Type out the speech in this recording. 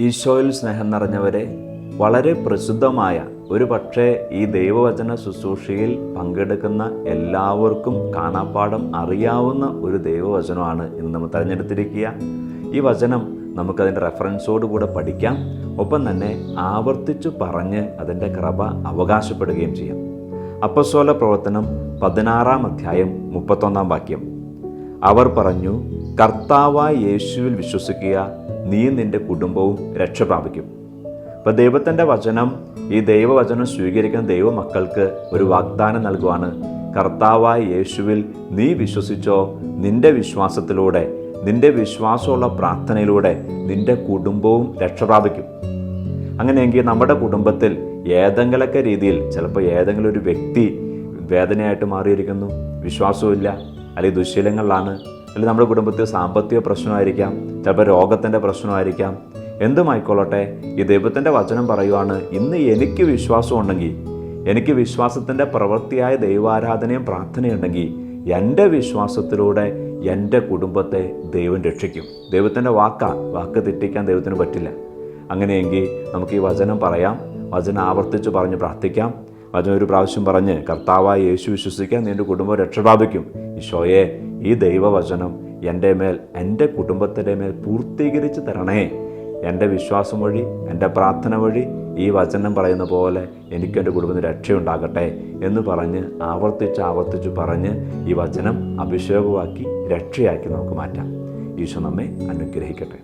ഈശോയിൽ സ്നേഹം നിറഞ്ഞവരെ വളരെ പ്രസിദ്ധമായ ഒരു പക്ഷേ ഈ ദൈവവചന ശുശ്രൂഷയിൽ പങ്കെടുക്കുന്ന എല്ലാവർക്കും കാണാപ്പാടം അറിയാവുന്ന ഒരു ദൈവവചനമാണ് ഇന്ന് നമ്മൾ തിരഞ്ഞെടുത്തിരിക്കുക. ഈ വചനം നമുക്കതിന്റെ റെഫറൻസോടുകൂടെ പഠിക്കാം. ഒപ്പം തന്നെ ആവർത്തിച്ചു പറഞ്ഞ് അതിന്റെ കൃപ അവകാശപ്പെടുകയും ചെയ്യാം. അപ്പസ്വല പ്രവർത്തനം പതിനാറാം അധ്യായം മുപ്പത്തൊന്നാം വാക്യം. അവർ പറഞ്ഞു കർത്താവായ യേശുവിൽ വിശ്വസിക്കുക നീ നിന്റെ കുടുംബവും രക്ഷ അപ്പോൾ ദൈവത്തിന്റെ വചനം ഈ ദൈവവചനം സ്വീകരിക്കുന്ന ദൈവമക്കൾക്ക് ഒരു വാഗ്ദാനം നൽകുവാണ്. കർത്താവായ യേശുവിൽ നീ വിശ്വസിച്ചോ? നിന്റെ വിശ്വാസത്തിലൂടെ നിന്റെ വിശ്വാസമുള്ള പ്രാർത്ഥനയിലൂടെ നിന്റെ കുടുംബവും രക്ഷ പ്രാപിക്കും. അങ്ങനെയെങ്കിൽ നമ്മുടെ കുടുംബത്തിൽ ഏതെങ്കിലൊക്കെ രീതിയിൽ ചിലപ്പോൾ ഏതെങ്കിലും ഒരു വ്യക്തി വേദനയായിട്ട് മാറിയിരിക്കുന്നു വിശ്വാസവുമില്ല അല്ലെങ്കിൽ ദുശ്ശീലങ്ങളിലാണ് അല്ലെങ്കിൽ നമ്മുടെ കുടുംബത്തിൽ സാമ്പത്തിക പ്രശ്നമായിരിക്കാം ചിലപ്പോൾ രോഗത്തിന്റെ പ്രശ്നമായിരിക്കാം. എന്തുമായിക്കൊള്ളട്ടെ ഈ ദൈവത്തിന്റെ വചനം പറയുവാണ് ഇന്ന് എനിക്ക് വിശ്വാസം ഉണ്ടെങ്കിൽ എനിക്ക് വിശ്വാസത്തിന്റെ പ്രവൃത്തിയായ ദൈവാരാധനയും പ്രാർത്ഥനയുണ്ടെങ്കിൽ എന്റെ വിശ്വാസത്തിലൂടെ എന്റെ കുടുംബത്തെ ദൈവം രക്ഷിക്കും. ദൈവത്തിന്റെ വാക്കാ വാക്ക് തെറ്റിക്കാൻ ദൈവത്തിന് പറ്റില്ല. അങ്ങനെയെങ്കിൽ നമുക്ക് ഈ വചനം പറയാം വചനം ആവർത്തിച്ച് പറഞ്ഞ് പ്രാർത്ഥിക്കാം. വചനം ഒരു പ്രാവശ്യം പറഞ്ഞ് കർത്താവായ യേശു വിശ്വസിക്കാൻ നിന്റെ കുടുംബം രക്ഷപ്രാപിക്കും ഈശോയെ ഈ ദൈവവചനം എന്റെ മേൽ എന്റെ കുടുംബത്തിന്റെ മേൽ പൂർത്തീകരിച്ച് തരണേ. എന്റെ വിശ്വാസം വഴി എന്റെ പ്രാർത്ഥന വഴി ഈ വചനം പറയുന്ന പോലെ എനിക്ക് എന്റെ കുടുംബത്തിന് രക്ഷയുണ്ടാകട്ടെ എന്ന് പറഞ്ഞ് ആവർത്തിച്ച് ആവർത്തിച്ച് പറഞ്ഞ് ഈ വചനം അഭിഷേകമാക്കി രക്ഷയാക്കി നമുക്ക് മാറ്റാം. ഈശോ നമ്മെ അനുഗ്രഹിക്കട്ടെ.